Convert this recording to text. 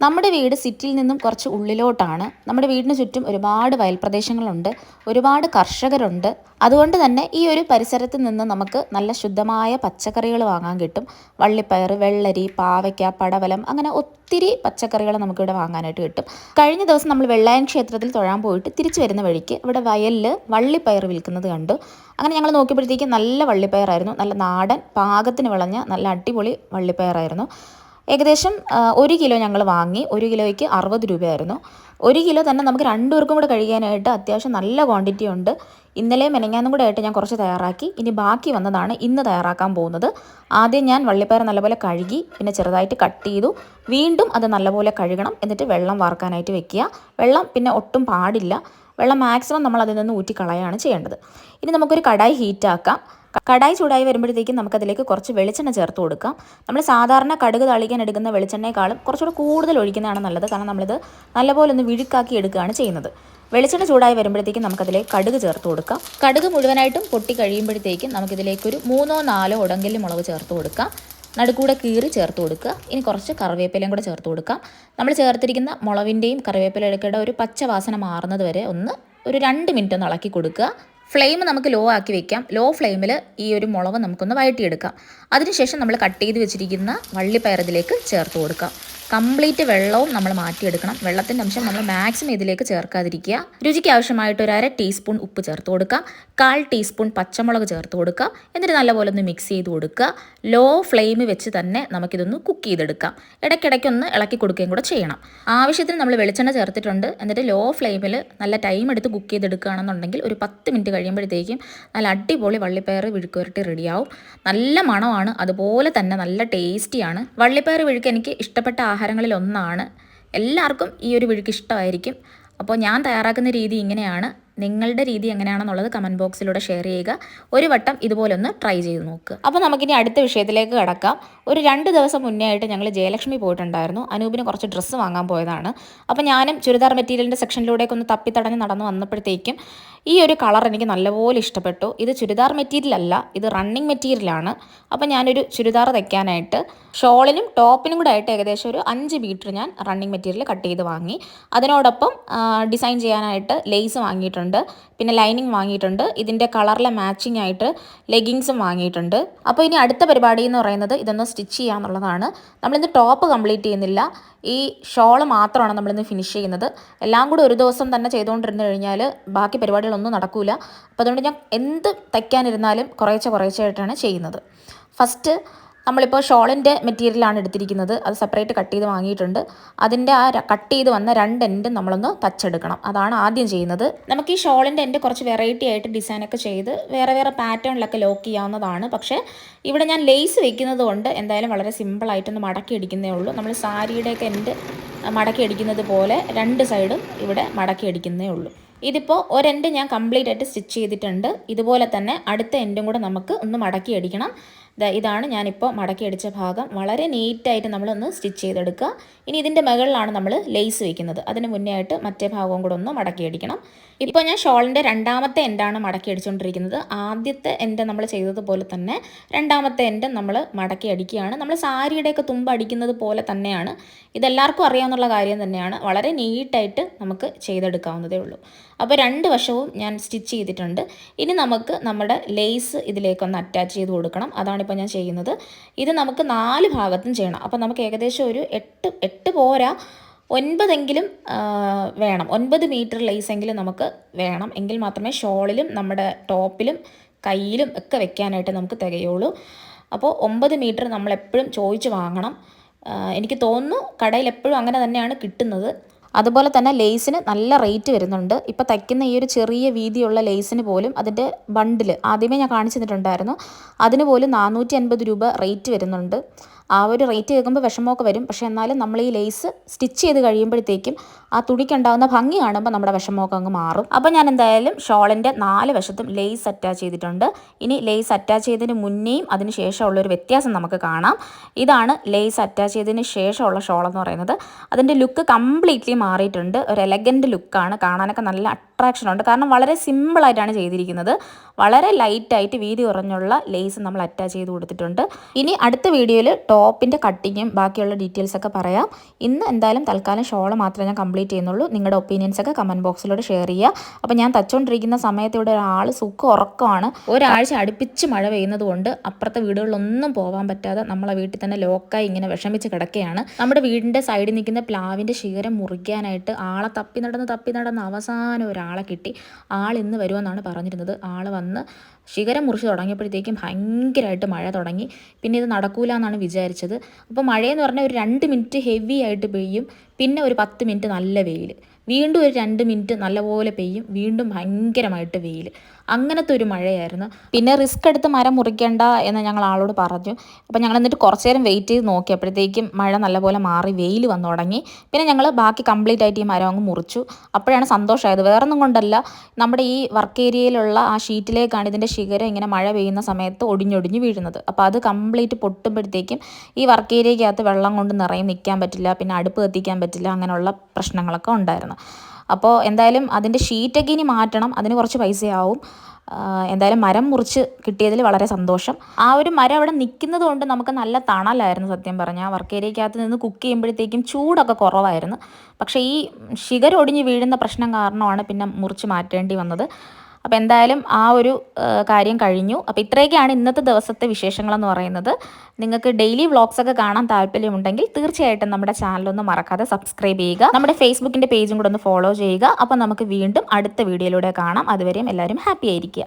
നമ്മുടെ വീട് സിറ്റിയിൽ നിന്നും കുറച്ച് ഉള്ളിലോട്ടാണ്. നമ്മുടെ വീടിന് ചുറ്റും ഒരുപാട് വയൽ പ്രദേശങ്ങളുണ്ട് ഒരുപാട് കർഷകരുണ്ട്. അതുകൊണ്ട് തന്നെ ഈ ഒരു പരിസരത്ത് നിന്ന് നമുക്ക് നല്ല ശുദ്ധമായ പച്ചക്കറികൾ വാങ്ങാൻ കിട്ടും. വള്ളിപ്പയർ വെള്ളരി പാവയ്ക്ക പടവലം അങ്ങനെ ഒത്തിരി പച്ചക്കറികൾ നമുക്കിവിടെ വാങ്ങാനായിട്ട് കിട്ടും. കഴിഞ്ഞ ദിവസം നമ്മൾ വെള്ളായൻ ക്ഷേത്രത്തിൽ തൊഴാൻ പോയിട്ട് തിരിച്ചു വരുന്ന വഴിക്ക് ഇവിടെ വയലിൽ വള്ളിപ്പയർ വിൽക്കുന്നത് കണ്ടു. അങ്ങനെ ഞങ്ങൾ നോക്കിയപ്പോഴത്തേക്ക് നല്ല വള്ളിപ്പയറായിരുന്നു. നല്ല നാടൻ പാകത്തിന് വിളഞ്ഞ നല്ല അടിപൊളി വള്ളിപ്പയറായിരുന്നു. ഏകദേശം ഒരു കിലോ ഞങ്ങൾ വാങ്ങി. ഒരു കിലോയ്ക്ക് അറുപത് രൂപയായിരുന്നു. ഒരു കിലോ തന്നെ നമുക്ക് രണ്ടുപേർക്കും കൂടെ കഴിക്കാനായിട്ട് അത്യാവശ്യം നല്ല ക്വാണ്ടിറ്റി ഉണ്ട്. ഇന്നലെ മെനങ്ങാനും കൂടെ ആയിട്ട് ഞാൻ കുറച്ച് തയ്യാറാക്കി. ഇനി ബാക്കി വന്നതാണ് ഇന്ന് തയ്യാറാക്കാൻ പോകുന്നത്. ആദ്യം ഞാൻ വള്ളിപ്പയർ നല്ലപോലെ കഴുകി പിന്നെ ചെറുതായിട്ട് കട്ട് ചെയ്തു. വീണ്ടും അത് നല്ലപോലെ കഴുകണം. എന്നിട്ട് വെള്ളം വാർക്കാനായിട്ട് വെക്കുക. വെള്ളം പിന്നെ ഒട്ടും പാടില്ല. വെള്ളം മാക്സിമം നമ്മൾ അതിൽ നിന്ന് ഊറ്റിക്കളയാണ് ചെയ്യേണ്ടത്. ഇനി നമുക്കൊരു കടായി ഹീറ്റാക്കാം കടായി ചൂടായി വരുമ്പോഴത്തേക്കും നമുക്കതിലേക്ക് കുറച്ച് വെളിച്ചെണ്ണ ചേർത്ത് കൊടുക്കാം. നമ്മൾ സാധാരണ കടുക് തളിക്കാൻ എടുക്കുന്ന വെളിച്ചെണ്ണയെക്കാളും കുറച്ചുകൂടെ കൂടുതൽ ഒഴിക്കുന്നതാണ് നല്ലത്. കാരണം നമ്മളിത് നല്ലപോലെ ഒന്ന് വിഴുക്കാക്കി എടുക്കുകയാണ് ചെയ്യുന്നത്. വെളിച്ചെണ്ണ ചൂടായി വരുമ്പോഴത്തേക്കും നമുക്കതിലേക്ക് കടുക് ചേർത്ത് കൊടുക്കാം. കടുക് മുഴുവനായിട്ടും പൊട്ടി കഴിയുമ്പോഴത്തേക്കും നമുക്കിതിലേക്കൊരു മൂന്നോ നാലോ ഉടങ്കൽ മുളക് ചേർത്ത് കൊടുക്കാം. നടുക്കൂടെ കീറി ചേർത്ത് കൊടുക്കുക. ഇനി കുറച്ച് കറിവേപ്പിലയും കൂടെ ചേർത്ത് കൊടുക്കാം. നമ്മൾ ചേർത്തിരിക്കുന്ന മുളവിന്റെയും കറിവേപ്പിലയുടെ ഒരു പച്ച വാസന മാറുന്നത് വരെ ഒന്ന് ഒരു രണ്ട് മിനിറ്റ് ഒന്ന് ഇളക്കി കൊടുക്കുക. ഫ്ലെയിം നമുക്ക് ലോ ആക്കി വെക്കാം. ലോ ഫ്ലെയിമിൽ ഈ ഒരു മുളക് നമുക്കൊന്ന് വഴറ്റിയെടുക്കാം. അതിനുശേഷം നമ്മൾ കട്ട് ചെയ്ത് വെച്ചിരിക്കുന്ന വള്ളിപ്പയർ ഇതിലേക്ക് ചേർത്ത് കൊടുക്കാം. കംപ്ലീറ്റ് വെള്ളവും നമ്മൾ മാറ്റിയെടുക്കണം. വെള്ളത്തിന്റെ അംശം നമ്മൾ മാക്സിമം ഇതിലേക്ക് ചേർക്കാതിരിക്കുക. രുചിക്ക് ആവശ്യമായിട്ട് ഒരു അര ടീസ്പൂൺ ഉപ്പ് ചേർത്ത് കൊടുക്കുക. കാൽ ടീസ്പൂൺ പച്ചമുളക് ചേർത്ത് കൊടുക്കുക. എന്നിട്ട് നല്ലപോലെ ഒന്ന് മിക്സ് ചെയ്ത് കൊടുക്കുക. ലോ ഫ്ലെയിം വെച്ച് തന്നെ നമുക്കിതൊന്ന് കുക്ക് ചെയ്തെടുക്കാം. ഇടയ്ക്കിടയ്ക്കൊന്ന് ഇളക്കി കൊടുക്കുകയും കൂടെ ചെയ്യണം. ആവശ്യത്തിന് നമ്മൾ വെളിച്ചെണ്ണ ചേർത്തിട്ടുണ്ട്. എന്നിട്ട് ലോ ഫ്ലെയിമിൽ നല്ല ടൈം എടുത്ത് കുക്ക് ചെയ്തെടുക്കുകയാണെന്നുണ്ടെങ്കിൽ ഒരു പത്ത് മിനിറ്റ് കഴിയുമ്പോഴത്തേക്കും നല്ല അടിപൊളി വള്ളിപ്പയർ വിഴുക്കുരട്ടി റെഡിയാവും നല്ല മണമാണ്. അതുപോലെ തന്നെ നല്ല ടേസ്റ്റിയാണ് വള്ളിപ്പയർ വിഴുക്ക് എനിക്ക് ഇഷ്ടപ്പെട്ട ആഹാരങ്ങളിൽ ഒന്നാണ് എല്ലാവർക്കും ഈ ഒരു വിഴുക്ക് ഇഷ്ടമായിരിക്കും. അപ്പോൾ ഞാൻ തയ്യാറാക്കുന്ന രീതി ഇങ്ങനെയാണ്. നിങ്ങളുടെ രീതി എങ്ങനെയാണെന്നുള്ളത് കമന്റ് ബോക്സിലൂടെ ഷെയർ ചെയ്യുക. ഒരു വട്ടം ഇതുപോലെ ഒന്ന് ട്രൈ ചെയ്ത് നോക്കുക അപ്പോൾ നമുക്കിനി അടുത്ത വിഷയത്തിലേക്ക് കടക്കാം. ഒരു രണ്ട് ദിവസം മുന്നേ ആയിട്ട് ഞങ്ങൾ ജയലക്ഷ്മി പോയിട്ടുണ്ടായിരുന്നു. അനൂപിന് കുറച്ച് ഡ്രസ്സ് വാങ്ങാൻ പോയതാണ്. അപ്പോൾ ഞാനും ചുരിദാർ മെറ്റീരിയലിന്റെ സെക്ഷനിലൂടെയൊക്കെ ഒന്ന് തപ്പിത്തടഞ്ഞ് നടന്ന് വന്നപ്പോഴത്തേക്കും ഈ ഒരു കളർ എനിക്ക് നല്ലപോലെ ഇഷ്ടപ്പെട്ടു. ഇത് ചുരിദാർ മെറ്റീരിയൽ അല്ല ഇത് റണ്ണിങ് മെറ്റീരിയലാണ് അപ്പോൾ ഞാനൊരു ചുരിദാർ തയ്ക്കാനായിട്ട് ഷോളിനും ടോപ്പിനും കൂടെ ആയിട്ട് ഏകദേശം ഒരു അഞ്ച് മീറ്റർ ഞാൻ റണ്ണിങ് മെറ്റീരിയൽ കട്ട് ചെയ്ത് വാങ്ങി. അതിനോടൊപ്പം ഡിസൈൻ ചെയ്യാനായിട്ട് ലേസ് വാങ്ങിയിട്ടുണ്ട്. പിന്നെ ലൈനിങ് വാങ്ങിയിട്ടുണ്ട്. ഇതിന്റെ കളറിലെ മാച്ചിങ് ആയിട്ട് ലെഗിങ്സും വാങ്ങിയിട്ടുണ്ട്. അപ്പോൾ ഇനി അടുത്ത പരിപാടി എന്ന് പറയുന്നത് ഇതൊന്ന് സ്റ്റിച്ച് ചെയ്യുക എന്നുള്ളതാണ് നമ്മളിന്ന് ടോപ്പ് കംപ്ലീറ്റ് ചെയ്യുന്നില്ല. ഈ ഷോൾ മാത്രമാണ് നമ്മളിന്ന് ഫിനിഷ് ചെയ്യുന്നത്. എല്ലാം കൂടെ ഒരു ദിവസം തന്നെ ചെയ്തുകൊണ്ടിരുന്നു കഴിഞ്ഞാൽ ബാക്കി പരിപാടികളൊന്നും നടക്കൂല. അപ്പോൾ അതുകൊണ്ട് ഞാൻ എന്ത് തയ്ക്കാനിരുന്നാലും കുറേശ്ശെ കുറേശ്ശെ ആയിട്ടാണ് ചെയ്യുന്നത്. ഫസ്റ്റ് നമ്മളിപ്പോൾ ഷോളിന്റെ മെറ്റീരിയലാണ് എടുത്തിരിക്കുന്നത്. അത് സെപ്പറേറ്റ് കട്ട് ചെയ്ത് വാങ്ങിയിട്ടുണ്ട്. അതിന്റെ ആ കട്ട് ചെയ്ത് വന്ന രണ്ട് എൻഡും നമ്മളൊന്ന് തച്ചെടുക്കണം. അതാണ് ആദ്യം ചെയ്യുന്നത്. നമുക്ക് ഈ ഷോളിന്റെ എൻഡ് കുറച്ച് വെറൈറ്റി ആയിട്ട് ഡിസൈനൊക്കെ ചെയ്ത് വേറെ വേറെ പാറ്റേണിലൊക്കെ ലോക്ക് ചെയ്യാവുന്നതാണ്. പക്ഷേ ഇവിടെ ഞാൻ ലേസ് വെക്കുന്നത് കൊണ്ട് എന്തായാലും വളരെ സിമ്പിളായിട്ടൊന്ന് മടക്കി അടിക്കുന്നേ ഉള്ളൂ. നമ്മൾ സാരിയുടെയൊക്കെ എൻഡ് മടക്കി അടിക്കുന്നത് പോലെ രണ്ട് സൈഡും ഇവിടെ മടക്കി അടിക്കുന്നേ ഉള്ളൂ. ഇതിപ്പോൾ ഒരെൻഡ് ഞാൻ കംപ്ലീറ്റ് ആയിട്ട് സ്റ്റിച്ച് ചെയ്തിട്ടുണ്ട്. ഇതുപോലെ തന്നെ അടുത്ത എൻഡും കൂടെ നമുക്ക് ഒന്ന് മടക്കി അടിക്കണം. ഇതാണ് ഞാനിപ്പോൾ മടക്കി അടിച്ച ഭാഗം. വളരെ നീറ്റായിട്ട് നമ്മളൊന്ന് സ്റ്റിച്ച് ചെയ്തെടുക്കുക. ഇനി ഇതിന്റെ മുകളിലാണ് നമ്മൾ ലേസ് വയ്ക്കുന്നത് അതിന് മുന്നേ ആയിട്ട് മറ്റേ ഭാഗവും കൂടെ ഒന്ന് മടക്കി അടിക്കണം. ഇപ്പോൾ ഞാൻ ഷോളിന്റെ രണ്ടാമത്തെ എൻഡാണ് മടക്കി അടിച്ചുകൊണ്ടിരിക്കുന്നത് ആദ്യത്തെ എൻഡ് നമ്മൾ ചെയ്തതുപോലെ തന്നെ രണ്ടാമത്തെ എൻഡ് നമ്മൾ മടക്കി അടിക്കുകയാണ്. നമ്മൾ സാരിയുടെയൊക്കെ തുമ്പ് അടിക്കുന്നത് പോലെ തന്നെയാണ്. ഇതെല്ലാവർക്കും അറിയാവുന്നുള്ള കാര്യം തന്നെയാണ്. വളരെ നീറ്റായിട്ട് നമുക്ക് ചെയ്തെടുക്കാവുന്നതേ ഉള്ളൂ. അപ്പോൾ രണ്ട് വശവും ഞാൻ സ്റ്റിച്ച് ചെയ്തിട്ടുണ്ട്. ഇനി നമുക്ക് നമ്മുടെ ലേസ് ഇതിലേക്കൊന്ന് അറ്റാച്ച് ചെയ്ത് കൊടുക്കണം. അതാണിപ്പോൾ ഞാൻ ചെയ്യുന്നത്. ഇത് നമുക്ക് നാല് ഭാഗത്തും ചെയ്യണം. അപ്പോൾ നമുക്ക് ഏകദേശം ഒരു എട്ട് എട്ട് പോരാ ഒൻപതെങ്കിലും വേണം. ഒൻപത് മീറ്റർ ലേസെങ്കിലും നമുക്ക് വേണം. എങ്കിൽ മാത്രമേ ഷോളിലും നമ്മുടെ ടോപ്പിലും കയ്യിലും ഒക്കെ വെക്കാനായിട്ട് നമുക്ക് തികയുള്ളൂ. അപ്പോൾ ഒമ്പത് മീറ്റർ നമ്മളെപ്പോഴും ചോദിച്ച് വാങ്ങണം. എനിക്ക് തോന്നുന്നു കടയിൽ എപ്പോഴും അങ്ങനെ തന്നെയാണ് കിട്ടുന്നത്. അതുപോലെ തന്നെ ലേസിന് നല്ല റേറ്റ് വരുന്നുണ്ട്. ഇപ്പോൾ തയ്ക്കുന്ന ഈ ഒരു ചെറിയ വീതിയുള്ള ലേസിന് പോലും അതിന്റെ ബണ്ടിൽ ആദ്യമേ ഞാൻ കാണിച്ചു തന്നിട്ടുണ്ടായിരുന്നു അതിന് പോലും നാനൂറ്റി അൻപത് രൂപ റേറ്റ് വരുന്നുണ്ട്. ആ ഒരു റേറ്റ് കേൾക്കുമ്പോൾ വിഷമമൊക്കെ വരും. പക്ഷേ എന്നാലും നമ്മൾ ഈ ലേസ് സ്റ്റിച്ച് ചെയ്ത് കഴിയുമ്പോഴത്തേക്കും ആ തുണിക്കുണ്ടാകുന്ന ഭംഗി കാണുമ്പോൾ നമ്മുടെ വിഷമമൊക്കെ അങ്ങ് മാറും. അപ്പോൾ ഞാൻ എന്തായാലും ഷോളിന്റെ നാല് വശത്തും ലേസ് അറ്റാച്ച് ചെയ്തിട്ടുണ്ട്. ഇനി ലേസ് അറ്റാച്ച് ചെയ്തതിന് മുന്നേയും അതിന് ശേഷമുള്ള ഒരു വ്യത്യാസം നമുക്ക് കാണാം. ഇതാണ് ലേസ് അറ്റാച്ച് ചെയ്തതിന് ശേഷമുള്ള ഷോൾ എന്ന് പറയുന്നത്. അതിന്റെ ലുക്ക് കംപ്ലീറ്റ്ലി മാറിയിട്ടുണ്ട്. ഒരു എലഗന്റ് ലുക്കാണ്. കാണാനൊക്കെ നല്ല അട്രാക്ഷൻ ഉണ്ട്. കാരണം വളരെ സിമ്പിളായിട്ടാണ് ചെയ്തിരിക്കുന്നത്. വളരെ ലൈറ്റായിട്ട് വീതി കുറഞ്ഞുള്ള ലേസ് നമ്മൾ അറ്റാച്ച് ചെയ്ത് കൊടുത്തിട്ടുണ്ട്. ഇനി അടുത്ത വീഡിയോയിൽ ടോപ്പിന്റെ കട്ടിങ്ങും ബാക്കിയുള്ള ഡീറ്റെയിൽസൊക്കെ പറയാം. ഇന്ന് എന്തായാലും തൽക്കാലം ഷോൾ മാത്രമേ ഞാൻ കംപ്ലീറ്റ് ചെയ്യുന്നുള്ളൂ. നിങ്ങളുടെ ഒപ്പീനിയൻസ് ഒക്കെ കമന്റ് ബോക്സിലൂടെ ഷെയർ ചെയ്യുക. അപ്പോൾ ഞാൻ തച്ചുകൊണ്ടിരിക്കുന്ന സമയത്ത് ഇവിടെ ഒരാൾ സുഖ ഉറക്കമാണ്. ഒരാഴ്ച അടുപ്പിച്ച് മഴ പെയ്യുന്നത് കൊണ്ട് അപ്പുറത്തെ വീടുകളിലൊന്നും പോകാൻ പറ്റാതെ നമ്മളെ വീട്ടിൽ തന്നെ ലോക്കായി ഇങ്ങനെ വിഷമിച്ച് കിടക്കുകയാണ്. നമ്മുടെ വീടിന്റെ സൈഡിൽ നിൽക്കുന്ന പ്ലാവിന്റെ ശിഖരം മുറിക്കാനായിട്ട് ആളെ തപ്പി നടന്ന് തപ്പി നടന്ന് അവസാനം ഒരാളെ കിട്ടി. ആൾ ഇന്ന് വരുമെന്നാണ് പറഞ്ഞിരുന്നത്. ആൾ വന്ന് ശിഖരം മുറിച്ച് തുടങ്ങിയപ്പോഴത്തേക്കും ഭയങ്കരമായിട്ട് മഴ തുടങ്ങി. പിന്നെ ഇത് നടക്കൂല എന്നാണ് വിചാരിച്ചത്. അപ്പോൾ മഴയെന്ന് പറഞ്ഞാൽ ഒരു രണ്ട് മിനിറ്റ് ഹെവി ആയിട്ട് പെയ്യും. പിന്നെ ഒരു പത്ത് മിനിറ്റ് നല്ല വെയിൽ വീണ്ടും ഒരു രണ്ട് മിനിറ്റ് നല്ലപോലെ പെയ്യും. വീണ്ടും ഭയങ്കരമായിട്ട് വെയിൽ അങ്ങനത്തെ ഒരു മഴയായിരുന്നു. പിന്നെ റിസ്ക് എടുത്ത് മരം മുറിക്കേണ്ട എന്ന് ഞങ്ങൾ ആളോട് പറഞ്ഞു. അപ്പോൾ ഞങ്ങൾ എന്നിട്ട് കുറച്ച് നേരം വെയിറ്റ് ചെയ്ത് നോക്കിയപ്പോഴത്തേക്കും മഴ നല്ലപോലെ മാറി വെയിൽ വന്നു തുടങ്ങി. പിന്നെ ഞങ്ങൾ ബാക്കി കംപ്ലീറ്റ് ആയിട്ട് ഈ മരം അങ്ങ് മുറിച്ചു. അപ്പോഴാണ് സന്തോഷമായത്. വേറൊന്നും കൊണ്ടല്ല. നമ്മുടെ ഈ വർക്ക് ഏരിയയിലുള്ള ആ ഷീറ്റിലേക്കാണ് ഇതിന്റെ ശിഖരം ഇങ്ങനെ മഴ പെയ്യുന്ന സമയത്ത് ഒടിഞ്ഞൊടിഞ്ഞ് വീഴുന്നത്. അപ്പോൾ അത് കംപ്ലീറ്റ് പൊട്ടുമ്പോഴത്തേക്കും ഈ വർക്ക് ഏരിയയ്ക്കകത്ത് വെള്ളം കൊണ്ട് നിറയും നിൽക്കാൻ പറ്റില്ല. പിന്നെ അടുപ്പ് കത്തിക്കാൻ പറ്റില്ല. അങ്ങനെയുള്ള പ്രശ്നങ്ങളൊക്കെ ഉണ്ടായിരുന്നു. അപ്പോൾ എന്തായാലും അതിന്റെ ഷീറ്റൊക്കെ ഇനി മാറ്റണം അതിന് കുറച്ച് പൈസയാവും. എന്തായാലും മരം മുറിച്ച് കിട്ടിയതിൽ വളരെ സന്തോഷം. ആ ഒരു മരം അവിടെ നിൽക്കുന്നത് കൊണ്ട് നമുക്ക് നല്ല തണലായിരുന്നു സത്യം പറഞ്ഞാൽ. വർക്ക് ഏരിയക്കകത്ത് നിന്ന് കുക്ക് ചെയ്യുമ്പോഴത്തേക്കും ചൂടൊക്കെ കുറവായിരുന്നു. പക്ഷേ ഈ ശിഖരം ഒടിഞ്ഞ് വീഴുന്ന പ്രശ്നം കാരണമാണ് പിന്നെ മുറിച്ച് മാറ്റേണ്ടി വന്നത്. അപ്പോൾ എന്തായാലും ആ ഒരു കാര്യം കഴിഞ്ഞു. അപ്പോൾ ഇത്രയൊക്കെയാണ് ഇന്നത്തെ ദിവസത്തെ വിശേഷങ്ങളെന്ന് പറയുന്നത്. നിങ്ങൾക്ക് ഡെയിലി വ്ളോഗ്സൊക്കെ കാണാൻ താല്പര്യമുണ്ടെങ്കിൽ തീർച്ചയായിട്ടും നമ്മുടെ ചാനലൊന്ന് മറക്കാതെ സബ്സ്ക്രൈബ് ചെയ്യുക. നമ്മുടെ ഫേസ്ബുക്കിന്റെ പേജും കൂടെ ഒന്ന് ഫോളോ ചെയ്യുക. അപ്പോൾ നമുക്ക് വീണ്ടും അടുത്ത വീഡിയോയിലൂടെ കാണാം. അതുവരെയും എല്ലാവരും ഹാപ്പി ആയിരിക്കുക.